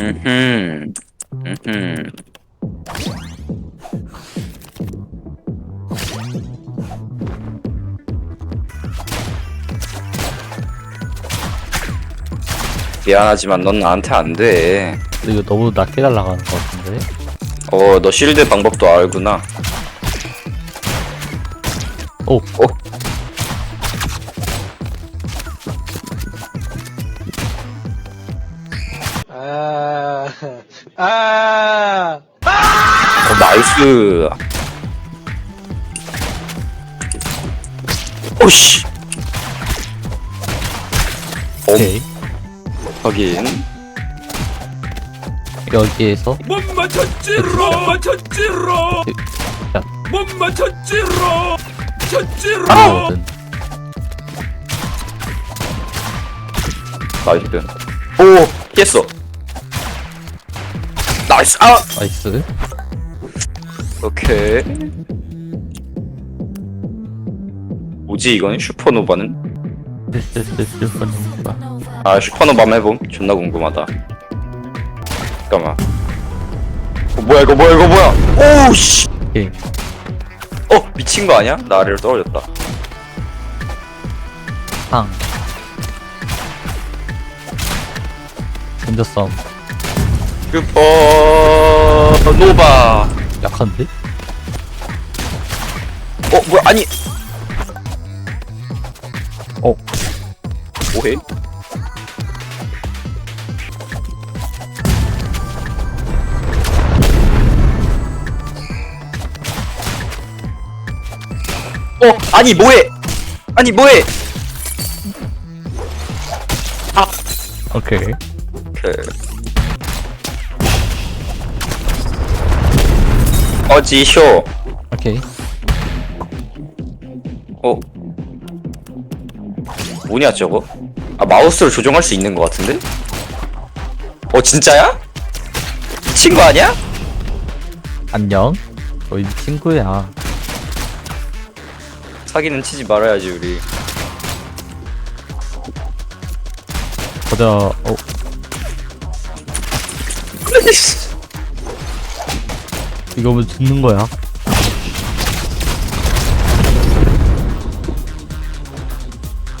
음흠. 음흠. 미안하지만 넌 나한테 안 돼. 근데 이거 너무 낮게 날아가는 것 같은데? 어, 너 실드 방법도 알구나. 오, 어, 아, 아, 어 나이스. 오씨. 어, 오케이. 확인. 여기에서 못 맞췄지로 못 맞췄지로 자, 못 맞췄지로 쳤지로 뭐든 나이스. 오, 깼어. 나이스. 아, 나이스. 오케이. 뭐지 이거는 슈퍼노바는? 아 슈퍼노바 해봄. 존나 궁금하다. 잠깐만. 어, 뭐야 이거 뭐야 이거 뭐야? 오씨. 오케이. 어 미친 거 아니야? 나 아래로 떨어졌다. 상. 혼자 싸 움. 슈퍼노바. 약한데? 어 뭐야 아니. 어. 뭐해? 어 아니 뭐해? 아니 뭐해? 오케이. 그 어지쇼 오케이. 어 뭐냐 저거 아 마우스를 조정할 수 있는 것 같은데 어 진짜야 미친 거 아니야 안녕. 너희 친구야. 사기는 치지 말아야지 우리 보자. 어, 이거 뭐 죽는 거야?